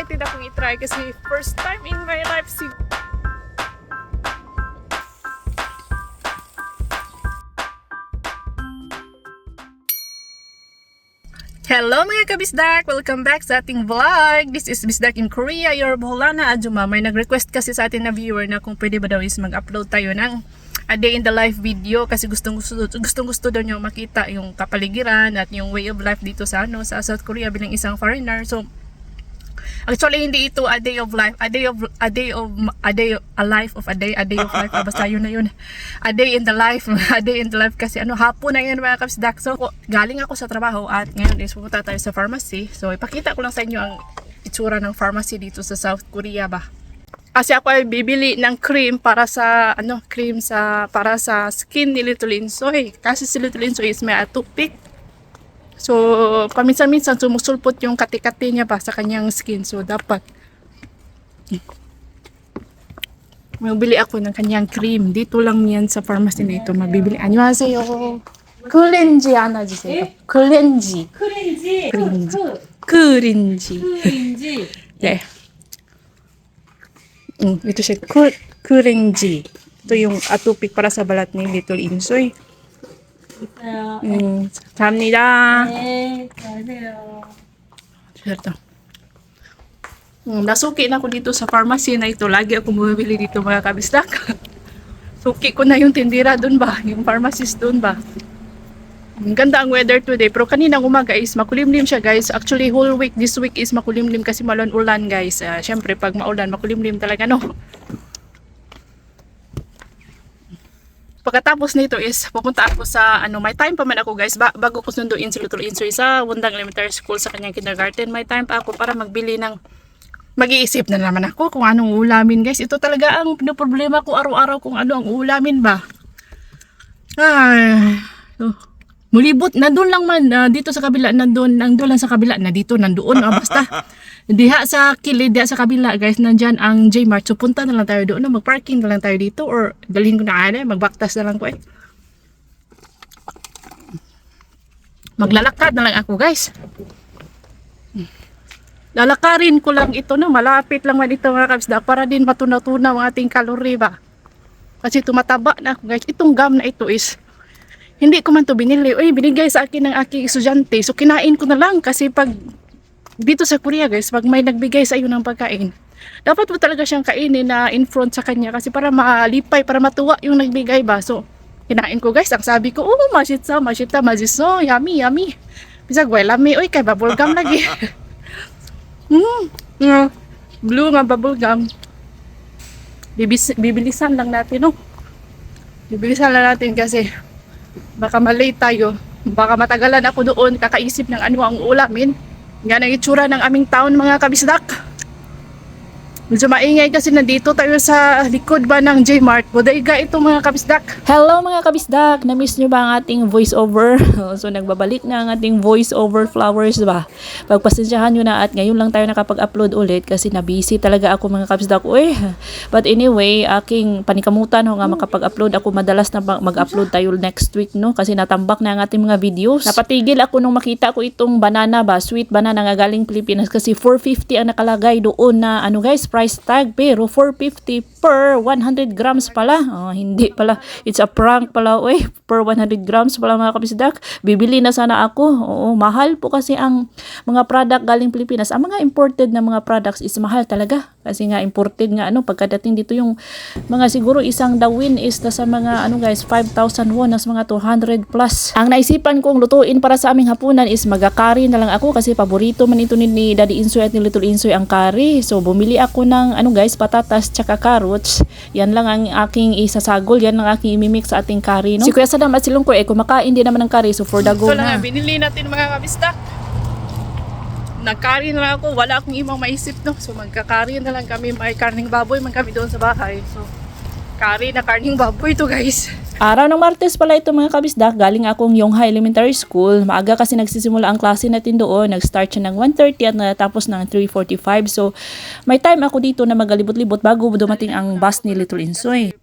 excited akong i-try kasi first time in my life si Hello mga kabisdak! Welcome back sa ating vlog! This is Bisdak in Korea, your Bolana Ajuma. May nag-request kasi sa atin na viewer na kung pwede ba daw is mag-upload tayo ng a day in the life video kasi gustong gusto, gustong gusto daw niyo makita yung kapaligiran at yung way of life dito sa ano sa South Korea bilang isang foreigner. So Actually, hindi ito a day of life. A day of, a day of, a day, a life of a day, a day of life. Ah, basta yun na yun. A day in the life. A day in the life kasi ano, hapon na yun mga kapsdak. So, galing ako sa trabaho at ngayon is pupunta tayo sa pharmacy. So, ipakita ko lang sa inyo ang itsura ng pharmacy dito sa South Korea ba. Kasi ako ay bibili ng cream para sa, ano, cream sa, para sa skin ni Little Insoy. Kasi si Little Insoy is may atopic. So, paminsan-minsan sumusulpot yung kati-kati niya ba sa kanyang skin. So, dapat mabili ako ng kanyang cream. Dito lang yan sa pharmacy na ito. Mabibili. 안녕하세요. 클렌지 하나 주세요. 클렌지. 크렌지, 크렌지. 크, 클렌지. 크렌지, 네. 음, ito siya. Cl- Cleansi. Ito yung atopic para sa balat ni Little Insoy. 있어요. 음, 감사합니다. 네, 안녕하세요. Certo. Mm, nasuki na ako dito sa pharmacy na ito. Lagi ako bumibili dito mga kabisdak. Suki ko na yung tindira doon ba? Yung pharmacist doon ba? Ang ganda ang weather today. Pero kaninang umaga is makulimlim siya guys. Actually whole week this week is makulimlim kasi malon-ulan guys. Ah, Siyempre pag maulan makulimlim talaga no. Pagkatapos nito is pupunta ako sa ano may time pa man ako guys. Ba, bago ko sunduin si Little Insoy sa Wundang Elementary School sa kanyang kindergarten may time pa ako para magbili ng mag-iisip na naman ako kung anong ulamin guys. Ito talaga ang problema ko araw-araw kung ano ang ulamin ba. Ay oh. Mulibot nandun lang man ah, dito sa kabila nandun nandun lang sa kabila na dito nandoon ah, basta. Diha sa kilid diha sa kabila guys nandyan ang J-Mart. So punta na lang tayo doon no? mag-parking na lang tayo dito or dalhin ko na ano magbaktas na lang ko eh. Maglalakad na lang ako guys. Lalakarin ko lang ito no? Malapit lang man ito mga kabsda para din matunaw-tunaw ang ating kalori ba kasi tumataba na ako guys. Itong gum na ito is hindi ko man to binili uy binigay sa akin ng aking estudyante so kinain ko na lang kasi pag dito sa Korea guys, pag may nagbigay sa iyo ng pagkain, dapat mo talaga siyang kainin na in front sa kanya kasi para malipay, para matuwa yung nagbigay ba. So, kinain ko guys, ang sabi ko, oh, masita, masita, masiso, yummy, yummy. Bisag, well, lami, uy, kay bubble lagi. mm, nga, blue nga bubble gum. Bibis, bibilisan lang natin, no? Bibilisan lang natin kasi baka malate tayo. Baka matagalan ako doon kakaisip ng ano ang ulamin. Yan ang itsura ng aming town mga kabisdak. Medyo maingay kasi nandito tayo sa likod ba ng J-Mart. Bodega ito mga kabisdak. Hello mga kabisdak! Na-miss nyo ba ang ating voice-over? so nagbabalik na ang ating voice-over flowers ba? Pagpasensyahan nyo na at ngayon lang tayo nakapag-upload ulit kasi na-busy talaga ako mga kabisdak. Uy! But anyway, aking panikamutan ho nga makapag-upload ako madalas na mag- mag-upload tayo next week no kasi natambak na ang ating mga videos. Napatigil ako nung makita ko itong banana ba, sweet banana nga galing Pilipinas kasi 450 ang nakalagay doon na ano guys, price tag pero 450 per 100 grams pala. Oh, hindi pala. It's a prank pala. Uy, per 100 grams pala mga kabisdak. Bibili na sana ako. Oo, mahal po kasi ang mga product galing Pilipinas. Ang mga imported na mga products is mahal talaga. Kasi nga imported nga ano, pagkadating dito yung mga siguro isang dawin is na sa mga ano guys, 5,000 won, nas mga 200 plus. Ang naisipan kong lutuin para sa aming hapunan is magakari na lang ako kasi paborito man ito ni, ni Daddy Insoy at ni Little Insoy ang curry. So bumili ako ng ano guys, patatas tsaka carrots. Yan lang ang aking isasagol, yan ang aking imimix sa ating curry. No? Si Kuya Sadam at si Lungkoy, eh, kumakain din naman ng curry, so for the go lang na. nga, binili natin mga kabisdak. Nagkari na lang ako. Wala akong ibang maisip no. So magkakari na lang kami. May karning baboy man kami doon sa bahay. So, kari na karning baboy to guys. Araw ng Martes pala ito mga kabisdak, galing akong Yongha Elementary School. Maaga kasi nagsisimula ang klase natin doon. Nag-start siya ng 1.30 at natapos ng 3.45. So, may time ako dito na magalibot-libot bago dumating ang bus ni Little Insoy.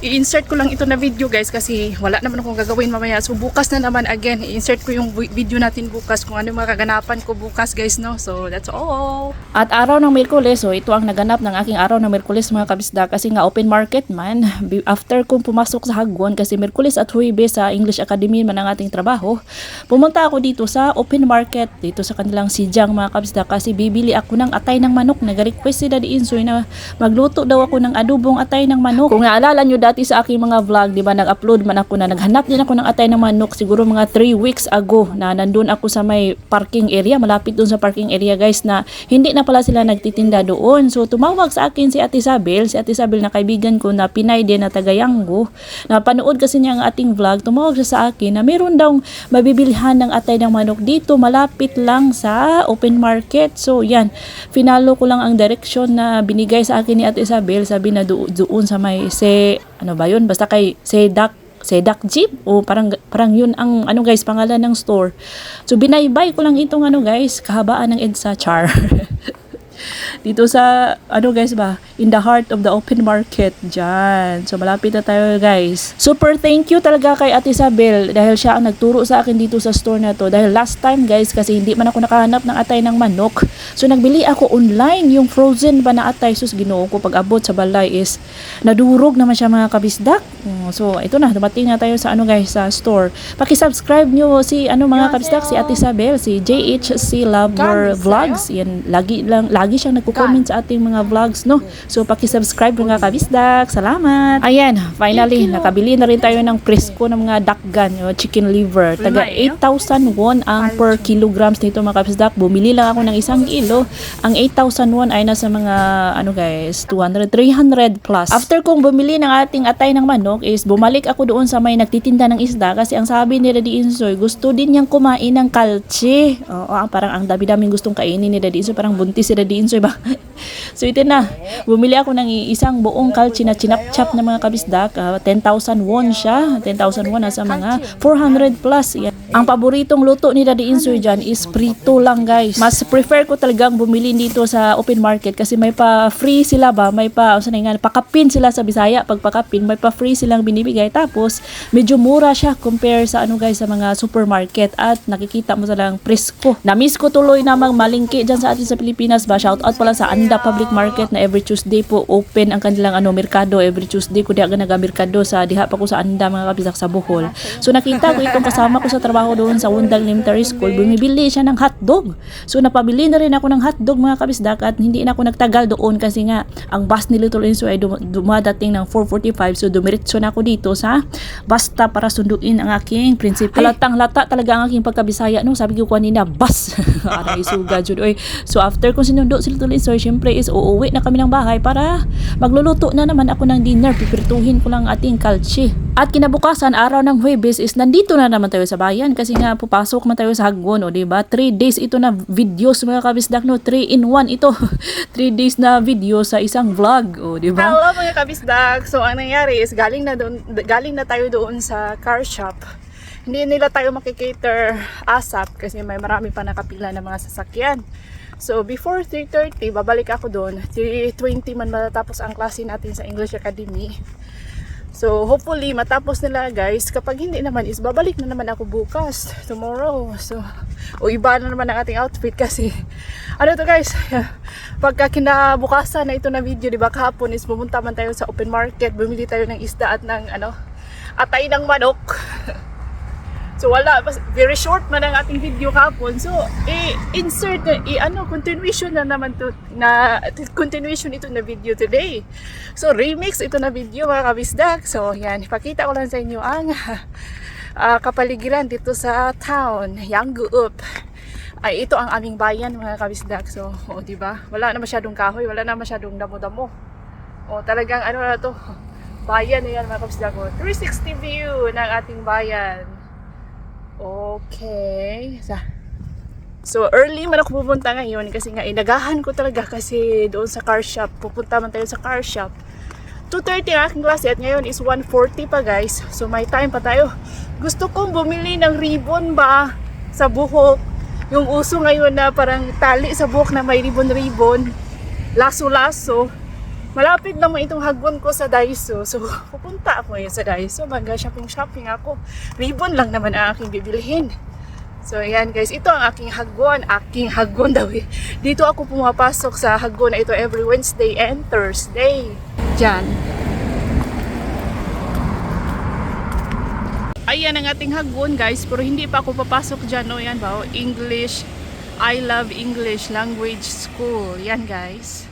I-insert ko lang ito na video guys kasi wala naman akong gagawin mamaya. So bukas na naman again, i-insert ko yung vi- video natin bukas kung ano yung mga kaganapan ko bukas guys no. So that's all. At araw ng Miyerkules, so ito ang naganap ng aking araw ng Miyerkules mga kabisda kasi nga open market man. After kong pumasok sa Hagwon kasi Miyerkules at Huwebes sa English Academy man ang ating trabaho, pumunta ako dito sa open market dito sa kanilang sijang mga kabisda kasi bibili ako ng atay ng manok. Nag-request si Daddy Insoy na magluto daw ako ng adubong atay ng manok. Kung naalala nyo dati sa aking mga vlog, di ba? Nag-upload man ako na naghanap din ako ng atay ng manok. Siguro mga 3 weeks ago na nandun ako sa may parking area, malapit doon sa parking area guys na hindi na pala sila nagtitinda doon. So tumawag sa akin si Ate Isabel, si Ate Isabel na kaibigan ko na Pinay din na taga Yanggo, na panood kasi niya ang ating vlog, tumawag siya sa akin na meron daw mabibilhan ng atay ng manok dito, malapit lang sa open market. So yan, finalo ko lang ang direction na binigay sa akin ni Ate Isabel, sabi na do- doon sa may se, ano ba yun, basta kay Sedak Sedak Jeep o parang parang yun ang ano guys pangalan ng store. So binaybay ko lang itong ano guys kahabaan ng EDSA char. dito sa ano guys ba? In the heart of the open market dyan. So malapit na tayo guys. Super thank you talaga kay Ate Isabel dahil siya ang nagturo sa akin dito sa store na to. Dahil last time guys kasi hindi man ako nakahanap ng atay ng manok. So nagbili ako online yung frozen ba na atay. Sus ginoo ko pag abot sa balay is nadurog naman siya mga kabisdak. Mm, so ito na dumating na tayo sa ano guys sa store. Paki-subscribe nyo si ano mga kabisdak si Ate Isabel si JHC Lover Vlogs. yan lagi lang lagi siyang nagko-comment sa ating mga vlogs no? So paki-subscribe mga kabisdak salamat. Ayan finally nakabili na rin tayo ng presko ng mga dakgan o chicken liver. Taga 8,000 won ang per kilograms nito mga kabisdak bumili lang ako ng isang kilo. Ang 8,000 won ay nasa mga ano guys 200 300 plus. After kong bumili ng ating atay ng manok is bumalik ako doon sa may nagtitinda ng isda kasi ang sabi ni Daddy Insoy gusto din niyang kumain ng kalchi. Oo ang parang ang dami-daming gustong kainin ni Daddy Insoy. Parang buntis si Daddy Insoy ba so ito na. Bumili ako ng isang buong kalchi na chinap-chap na mga kabisdak. Ah, 10,000 won siya. 10,000 won nasa mga 400 plus. Yan. ang paboritong luto ni Daddy Insoy dyan is prito lang guys. Mas prefer ko talagang bumili dito sa open market kasi may pa free sila ba? May pa ano nga pakapin sila sa Bisaya. Pag pakapin may pa free silang binibigay. Tapos medyo mura siya compare sa ano guys sa mga supermarket. At nakikita mo silang presko. Na-miss ko tuloy namang malingki dyan sa atin sa Pilipinas ba shout out pala sa Anda Public Market na every Tuesday po open ang kanilang ano merkado. Every Tuesday ko diha naga merkado sa diha pa ko sa Anda mga kabisak sa Bohol. So nakita ko itong kasama ko sa trabaho doon sa Wundang Elementary School. Bumibili siya ng hotdog. So napabili na rin ako ng hotdog mga kabisdak at hindi na ako nagtagal doon kasi nga ang bus ni Little Inso ay dum- dumadating ng 4.45 so dumiretso na ako dito sa basta para sunduin ang aking prinsipe. Halatang lata talaga ang aking pagkabisaya no? Sabi ko kanina bus. Ara isuga jud oy. So after kong sinundo si Little Inso syempre is uuwi na kami ng bahay para magluluto na naman ako ng dinner pipirtuhin ko lang ating kalchi at kinabukasan araw ng Huwebes is nandito na naman tayo sa bayan kasi nga pupasok man tayo sa Hagwon o di ba 3 days ito na videos mga kabisdak no 3 in 1 ito 3 days na video sa isang vlog o di ba Hello mga kabisdag. So ang nangyari is galing na doon galing na tayo doon sa car shop. Hindi nila tayo makikater ASAP kasi may marami pa nakapila na mga sasakyan. So before 3.30, babalik ako doon. 3.20 man matatapos ang klase natin sa English Academy. So hopefully matapos nila guys. Kapag hindi naman is babalik na naman ako bukas, tomorrow. So o iba na naman ang ating outfit kasi ano to guys, pagka kinabukasan na ito na video, di ba kahapon is pumunta man tayo sa open market, bumili tayo ng isda at ng ano, atay ng manok. So wala, very short man ang ating video kahapon. So i-insert i-ano, continuation na naman to, na continuation ito na video today. So remix ito na video mga kabisdak. So yan, ipakita ko lang sa inyo ang ah, kapaligiran dito sa town, Yangguup. Ay ito ang aming bayan mga kabisdak. So, o di ba? Wala na masyadong kahoy, wala na masyadong damo-damo. O talagang ano na to, bayan na yan mga kabisdak ko. 360 view ng ating bayan. Okay. Sa So early man ako pupunta ngayon kasi nga inagahan ko talaga kasi doon sa car shop. Pupunta man tayo sa car shop. 2.30 ang aking klase at ngayon is 1.40 pa guys. So may time pa tayo. Gusto kong bumili ng ribbon ba sa buhok. Yung uso ngayon na parang tali sa buhok na may ribbon-ribbon. Laso-laso. Malapit naman itong hagwan ko sa Daiso. So, pupunta ako ngayon sa Daiso. Mag-shopping-shopping ako. Ribbon lang naman ang aking bibilihin. So, ayan guys. Ito ang aking hagwan. Aking hagwan daw eh. Dito ako pumapasok sa hagwan na ito every Wednesday and Thursday. Diyan. Ayan ang ating hagwan guys. Pero hindi pa ako papasok dyan. No? Yan ba? Oh, English. I love English Language School. Yan guys.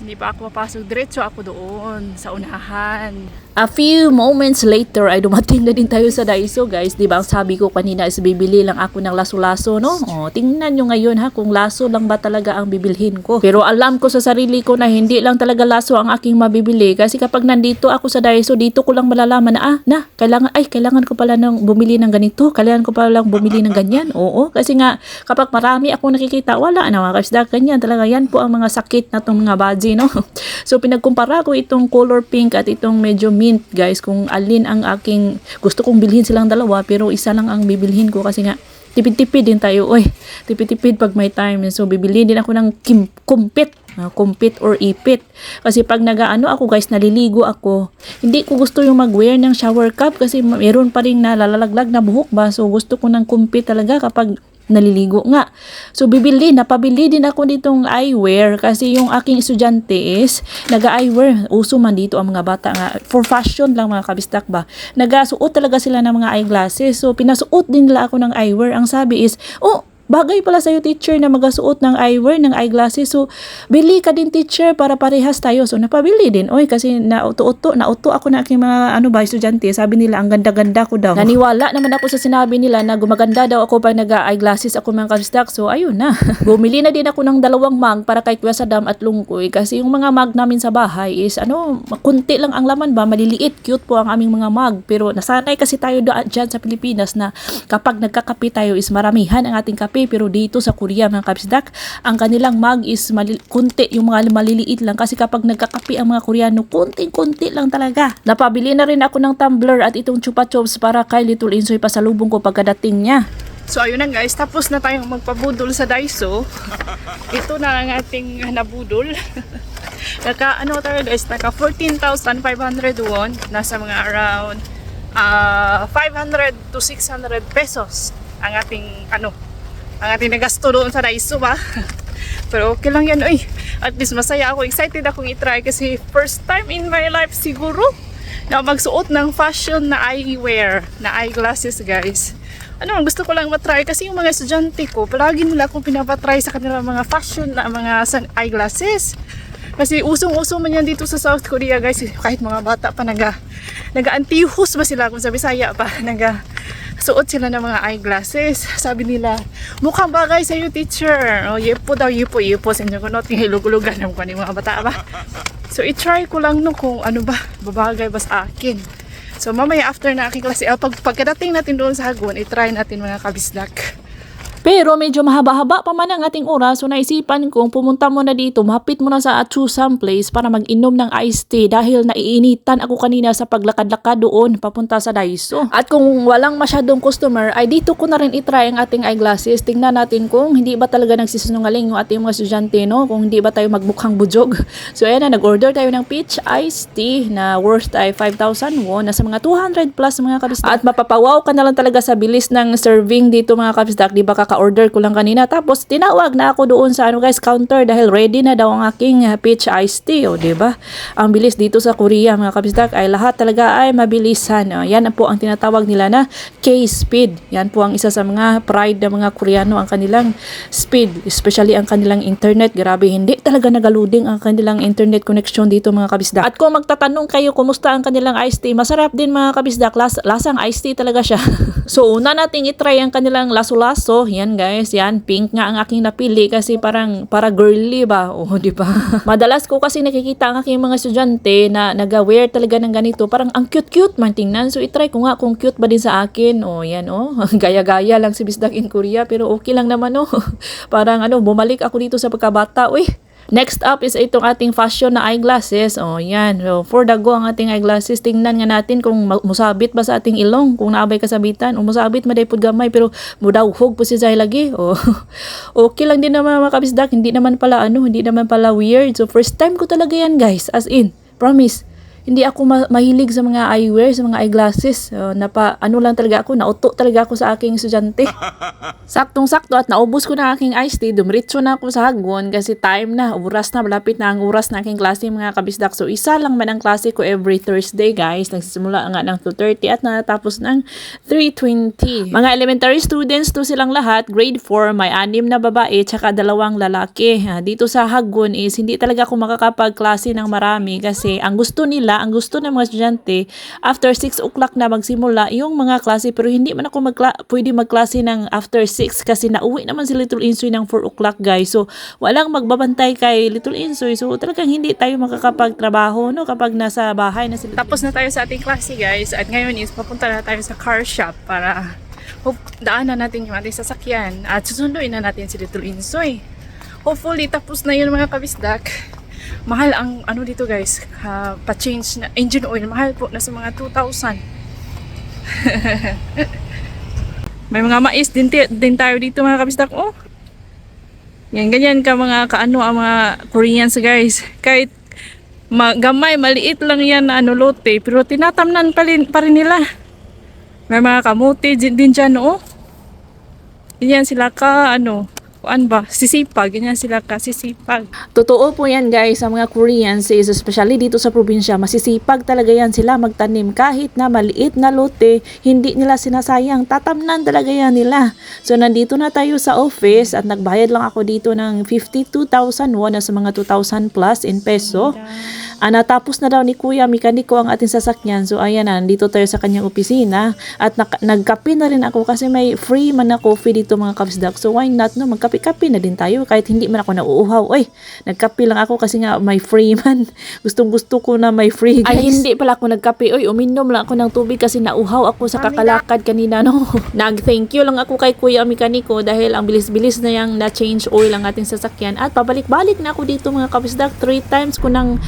Hindi pa ako papasok. Diretso ako doon sa unahan. A few moments later ay dumating na din tayo sa Daiso guys. Di ba ang sabi ko kanina is bibili lang ako ng laso-laso no? O, tingnan nyo ngayon ha kung laso lang ba talaga ang bibilhin ko. Pero alam ko sa sarili ko na hindi lang talaga laso ang aking mabibili kasi kapag nandito ako sa Daiso dito ko lang malalaman na ah na kailangan ay kailangan ko pala ng bumili ng ganito. Kailangan ko pala lang bumili ng ganyan. Oo kasi nga kapag marami ako nakikita wala na mga kasda ganyan talaga yan po ang mga sakit na tong mga baji no. so pinagkumpara ko itong color pink at itong medyo mint guys kung alin ang aking gusto kong bilhin silang dalawa pero isa lang ang bibilhin ko kasi nga tipid-tipid din tayo. Oy tipid-tipid pag may time. So bibili din ako ng kim kumpit uh, kumpit or ipit. Kasi pag nagaano ako guys naliligo ako hindi ko gusto yung mag-wear ng shower cap kasi meron pa rin nalalaglag na buhok ba? So gusto ko ng kumpit talaga kapag naliligo nga. So, bibili, napabili din ako ditong eyewear kasi yung aking estudyante is naga-eyewear. Uso man dito ang mga bata nga. For fashion lang mga kabistak ba. Nagasuot talaga sila ng mga eyeglasses. So, pinasuot din nila ako ng eyewear. Ang sabi is, oh, Bagay pala sa'yo teacher na magasuot ng eyewear, ng eyeglasses. So, bili ka din teacher para parehas tayo. So, napabili din. Oy, kasi nauto-uto, nauto ako na aking mga ano ba, estudyante. Sabi nila, ang ganda-ganda ko daw. Naniwala naman ako sa sinabi nila na gumaganda daw ako pag nag-eyeglasses ako mga kabistak. So, ayun na. Bumili na din ako ng dalawang mag para kay Kuya Sadam at Lungkoy. Kasi yung mga mag namin sa bahay is, ano, kunti lang ang laman ba, maliliit, cute po ang aming mga mag. Pero nasanay kasi tayo dyan sa Pilipinas na kapag nagkakape tayo is maramihan ang ating kape pero dito sa Korea mga kabisdak ang kanilang mag is mali- kunti yung mga maliliit lang kasi kapag nagkakape ang mga Koreano kunting-kunti lang talaga napabili na rin ako ng tumbler at itong chupa chups para kay Little Insoy pasalubong ko pagkadating niya So ayun na guys, tapos na tayong magpabudol sa Daiso. Ito na ang ating nabudol. naka ano tayo guys, naka 14,500 won. Nasa mga around ah 500 to 600 pesos ang ating ano, ang ating nagasto doon sa Daiso ba. Pero okay lang yan, uy. At least masaya ako, excited akong i-try kasi first time in my life siguro na magsuot ng fashion na eyewear, na eyeglasses guys. Ano, gusto ko lang matry kasi yung mga estudyante ko, palagi nila akong pinapatry sa kanilang mga fashion na mga eyeglasses. Kasi usong-uso man yan dito sa South Korea guys. Kahit mga bata pa naga, naga-antihus ba sila kung sa Bisaya pa, naga suot sila ng mga eyeglasses. Sabi nila, mukhang bagay sa iyo teacher. O, yepo daw, yepo, yepo. Sa inyo ko, no, tingilugulugan ng mga mga bata ba. So, i-try ko lang no kung ano ba, babagay ba sa akin. So, mamaya after na aking klase, ah, pag, pagkadating natin doon sa Hagon, i-try natin mga kabisdak. Pero medyo mahaba-haba pa man ang ating oras so naisipan kong pumunta muna dito, mahapit muna sa Achusam Place para mag-inom ng iced tea dahil naiinitan ako kanina sa paglakad-lakad doon papunta sa Daiso. At kung walang masyadong customer ay dito ko na rin itry ang ating eyeglasses. Tingnan natin kung hindi ba talaga nagsisinungaling yung ating mga estudyante no, kung hindi ba tayo magbukhang bujog. So ayan na, nag-order tayo ng peach iced tea na worth ay 5,000 won, nasa mga 200 plus mga kabisdak. At mapapawaw ka na lang talaga sa bilis ng serving dito mga kabisdak, di ba kaka-order ko lang kanina. Tapos tinawag na ako doon sa ano guys, counter dahil ready na daw ang aking uh, peach iced tea, o di ba? Ang bilis dito sa Korea mga kabisdak ay lahat talaga ay mabilisan. Uh, yan po ang tinatawag nila na K-speed. Yan po ang isa sa mga pride ng mga Koreano ang kanilang speed, especially ang kanilang internet. Grabe, hindi talaga nagaluding ang kanilang internet connection dito mga kabisdak. At kung magtatanong kayo kumusta ang kanilang iced tea, masarap din mga kabisdak. Las lasang iced tea talaga siya. so una nating itry ang kanilang laso-laso. Yan guys, yan pink nga ang aking napili kasi parang para girly ba? O di ba? Madalas ko kasi nakikita ang aking mga estudyante na nag-wear talaga ng ganito. Parang ang cute-cute man tingnan. So itry ko nga kung cute ba din sa akin. O yan o. Gaya-gaya lang si Bisdak in Korea pero okay lang naman o. Parang ano, bumalik ako dito sa pagkabata. Uy, Next up is itong ating fashion na eyeglasses. Oh, yan. So, for the go ang ating eyeglasses. Tingnan nga natin kung musabit ba sa ating ilong. Kung naabay kasabitan. O musabit, maday pud gamay. Pero mudawhog po si Zay lagi. Oh. okay lang din naman mga kabisdak. Hindi naman pala ano, hindi naman pala weird. So, first time ko talaga yan guys. As in, promise. Hindi ako ma- mahilig sa mga eyewear, sa mga eyeglasses. Uh, napa, ano lang talaga ako, nauto talaga ako sa aking estudyante. Saktong-sakto at naubos ko na aking iced tea, dumiritso na ako sa hagwon kasi time na, oras na, malapit na ang oras na aking klase mga kabisdak. So isa lang man ang klase ko every Thursday guys. Nagsisimula nga ng 2.30 at natapos ng 3.20. Mga elementary students to silang lahat, grade 4, may anim na babae tsaka dalawang lalaki. Ah, Dito sa hagwon is hindi talaga ako makakapagklase ng marami kasi ang gusto nila, ang gusto ng mga estudyante, after 6 o'clock na magsimula yung mga klase pero hindi man ako magkla- pwede magklase ng after 6 kasi nauwi naman si Little Insoy ng 4 o'clock guys. So walang magbabantay kay Little Insoy. So talagang hindi tayo makakapagtrabaho no kapag nasa bahay na sila. Tapos na tayo sa ating klase guys at ngayon is papunta na tayo sa car shop para daanan natin yung ating sasakyan at susunduin na natin si Little Insoy. Hopefully tapos na yun mga kabisdak. Mahal ang ano dito guys, ah, pa-change na engine oil. Mahal po, nasa mga 2,000. May mga mais din, din tayo dito mga kabisdak. Oh, yan, ganyan ka mga kaano ang mga Koreans guys. Kahit ma- gamay, maliit lang yan na ano lote, pero tinatamnan pa rin, pa rin nila. May mga kamuti din, dyan, oh. Ganyan sila ka, ano, kuan ba, sisipag, ganyan sila ka, sisipag. Totoo po yan guys, sa mga Koreans is especially dito sa probinsya, masisipag talaga yan sila magtanim kahit na maliit na lote, hindi nila sinasayang, tatamnan talaga yan nila. So nandito na tayo sa office at nagbayad lang ako dito ng 52,000 won na sa mga 2,000 plus in peso. Ah, natapos na daw ni Kuya Mekaniko ang ating sasakyan. So ayan na, nandito tayo sa kanyang opisina at nak- nagkape na rin ako kasi may free man na coffee dito mga kapsdak. So why not no, magkape-kape na din tayo kahit hindi man ako nauuhaw. Oy, nagkape lang ako kasi nga may free man. Gustong gusto ko na may free guys. Ay hindi pala ako nagkape. Oy, uminom lang ako ng tubig kasi nauuhaw ako sa kakalakad kanina no. Nag-thank you lang ako kay Kuya Mekaniko dahil ang bilis-bilis na yang na-change oil ang ating sasakyan at pabalik-balik na ako dito mga kapsdak. Three times ko nang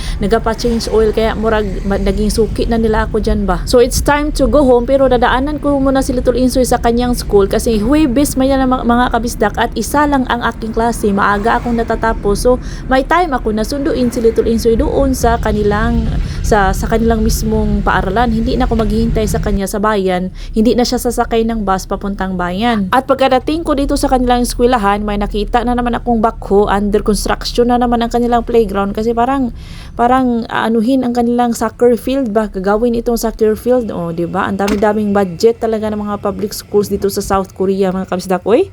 nagapa-change oil kaya murag naging suki na nila ako dyan ba. So it's time to go home pero dadaanan ko muna si Little Insoy sa kanyang school kasi Huwebes may na mga kabisdak at isa lang ang aking klase. Maaga akong natatapos. So may time ako na sunduin si Little Insoy doon sa kanilang sa sa kanilang mismong paaralan. Hindi na ako maghihintay sa kanya sa bayan. Hindi na siya sasakay ng bus papuntang bayan. At pagkadating ko dito sa kanilang eskwelahan, may nakita na naman akong bakho under construction na naman ang kanilang playground kasi parang parang aanuhin ang kanilang soccer field ba? Gagawin itong soccer field. Oh di ba? Ang dami-daming budget talaga ng mga public schools dito sa South Korea mga kabisdak. Oy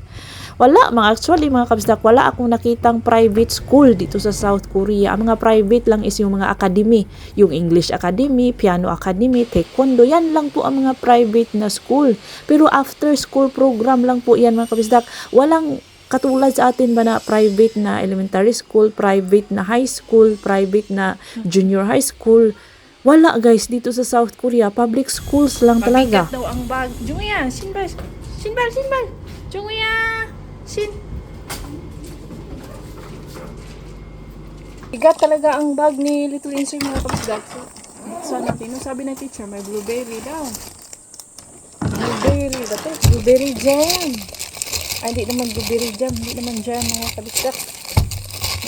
wala mga actually mga kabisdak wala akong nakitang private school dito sa South Korea. Ang mga private lang is yung mga academy. Yung English Academy Piano Academy Taekwondo yan lang po ang mga private na school. Pero after school program lang po yan mga kabisdak. Walang katulad sa atin ba na private na elementary school, private na high school, private na junior high school. Wala guys dito sa South Korea, public schools lang talaga. Mabigat daw ang bag. Jungya, sinbal, sinbal, sinbal. Jungya, sin. Bigat talaga ang bag ni Little Insoy mga kapsdag. So, saan natin? Nung sabi ng teacher, may blueberry daw. Blueberry to? Blueberry jam. Ay, hindi naman blueberry jam. Hindi naman jam mga kapsdag.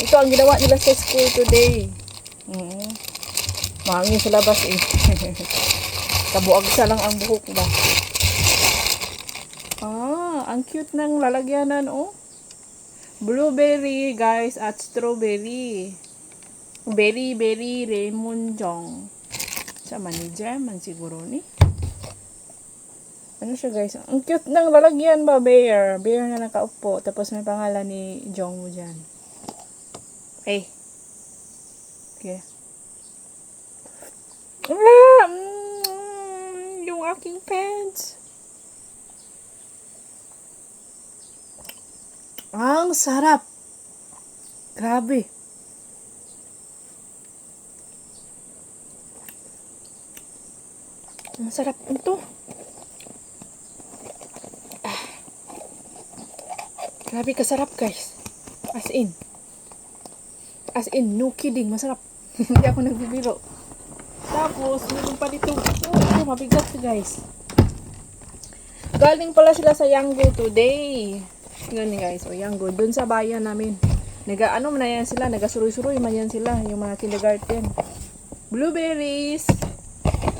Ito ang ginawa nila sa school today. Mm. Mahangin sa labas eh. Kabuag sa lang ang buhok ba? Ah, ang cute ng lalagyanan oh. Blueberry guys at strawberry. Berry, berry, lemon jong. Sa man siguro ni. Ano siya guys? Ang cute ng lalagyan ba, bear? Bear na nakaupo. Tapos may pangalan ni Jong mo dyan. Eh. Okay. Ah, mm, yung aking pants. Ang sarap. Grabe. Ang sarap ito. Grabe kasarap guys. As in. As in, no kidding, masarap. Hindi ako nagbibiro. Tapos, meron pa dito. Oh, mabigat to guys. Galing pala sila sa Yanggo today. Ganun guys, o Yanggo. Doon sa bayan namin. Naga, ano man yan sila, nagasuroy-suroy man yan sila, yung mga kindergarten. Blueberries.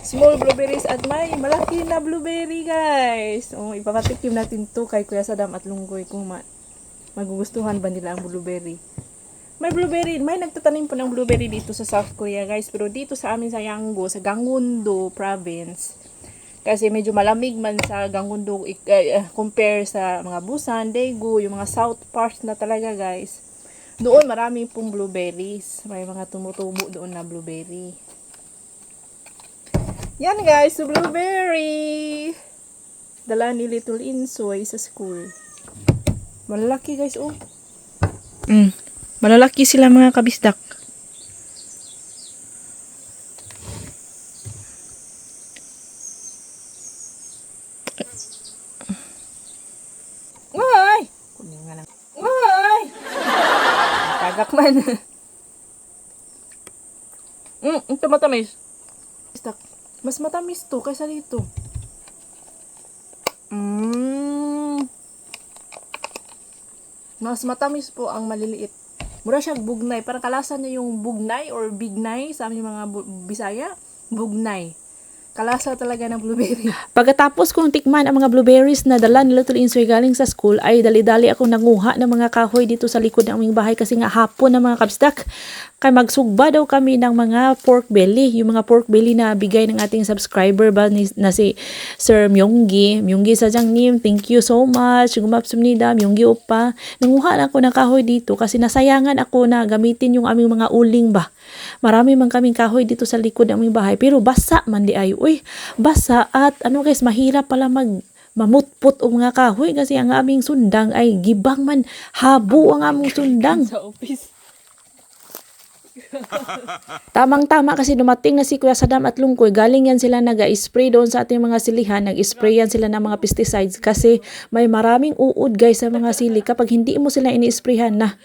Small blueberries at may malaki na blueberry guys. Oh, ipapatikim natin to kay Kuya Sadam at Lunggoy kung ma magugustuhan ba nila ang blueberry. May blueberry, may nagtatanim po ng blueberry dito sa South Korea guys, pero dito sa amin sa Yanggo, sa Gangwon-do province, kasi medyo malamig man sa Gangwon-do ik- eh, eh, compare sa mga Busan, Daegu, yung mga south parts na talaga guys. Doon marami pong blueberries. May mga tumutubo doon na blueberry. Yan guys, blueberry. Dala ni Little Insoy sa school. Malalaki guys, oh. Mm. Malalaki sila mga kabisdak. Ay! Kunin nga lang. Ay! Tagak man. mm, ito matamis. Mas matamis to kaysa dito. Mas matamis po ang maliliit. Mura siya bugnay. Parang kalasan niya yung bugnay or bignay sa aming mga Bisaya. Bugnay. Kalasa talaga ng blueberry. Pagkatapos kong tikman ang mga blueberries na dala ni Little Insoy galing sa school, ay dali-dali ako nanguha ng mga kahoy dito sa likod ng aming bahay kasi nga hapon ng mga kabstak. Kay magsugba daw kami ng mga pork belly, yung mga pork belly na bigay ng ating subscriber ba ni, na si Sir Myonggi. Myonggi sa nim, thank you so much. Gumapsum ni da, Myonggi upa. Nanguha lang ako ng kahoy dito kasi nasayangan ako na gamitin yung aming mga uling ba. Marami man kaming kahoy dito sa likod ng aming bahay pero basa man di ay. Uy, basa at ano guys, mahirap pala mag mamutput o mga kahoy kasi ang aming sundang ay gibang man habo ang aming sundang. sa office. Tamang-tama kasi dumating na si Kuya Sadam at Lungkoy. Galing yan sila nag-spray doon sa ating mga silihan. Nag-spray yan sila ng mga pesticides kasi may maraming uod guys sa mga sili. Kapag hindi mo sila ini-sprayhan na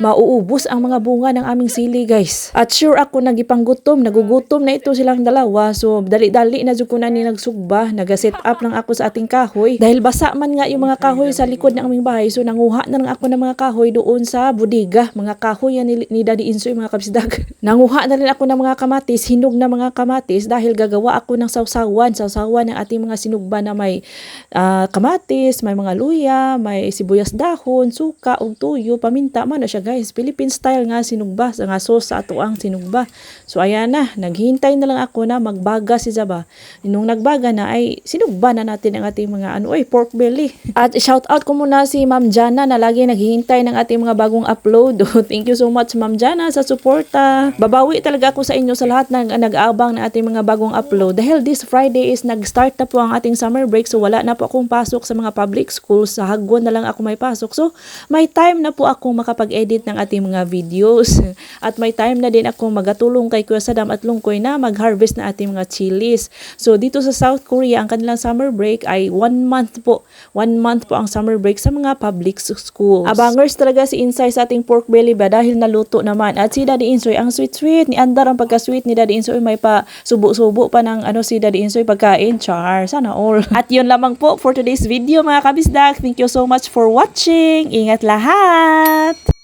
mauubos ang mga bunga ng aming sili guys. At sure ako nagipanggutom. Nagugutom na ito silang dalawa. So dali-dali na ko na ni nagsugba. Nag-set up lang ako sa ating kahoy. Dahil basa man nga yung mga kahoy sa likod ng aming bahay. So nanguha na lang ako ng mga kahoy doon sa budiga. Mga kahoy yan ni, ni Daddy Insoy mga kapsdag. Nanguha na rin ako ng mga kamatis, hinog na mga kamatis dahil gagawa ako ng sausawan. Sausawan ng ating mga sinugba na may ah, kamatis, may mga luya, may sibuyas dahon, suka, ug tuyo, paminta. Mano siya guys, Philippine style nga sinugba, nga sauce sa ato ang sinugba. So ayan na, naghihintay na lang ako na magbaga si Zaba. Nung nagbaga na ay sinugba na natin ang ating mga ano, ay pork belly. At shout out ko muna si Ma'am Jana na lagi naghihintay ng ating mga bagong upload. Thank you so much Ma'am Jana sa suporta. Babawi talaga ako sa inyo sa lahat ng nag-aabang ng ating mga bagong upload. Dahil this Friday is nag-start na po ang ating summer break so wala na po akong pasok sa mga public schools. Sa hagwan na lang ako may pasok. So may time na po ako makapag-edit ng ating mga videos. At may time na din ako magatulong kay Kuya Sadam at Lungkoy na mag-harvest na ating mga chilies. So dito sa South Korea, ang kanilang summer break ay one month po. One month po ang summer break sa mga public schools. Abangers talaga si Insay sa ating pork belly ba dahil naluto naman. At si Daddy Insoy, ang sweet-sweet ni Andar ang pagka-sweet ni Daddy Insoy. May pa subo-subo pa ng ano si Daddy Insoy pagkain. Char, sana all. At yun lamang po for today's video mga kabisdak. Thank you so much for watching. Ingat lahat!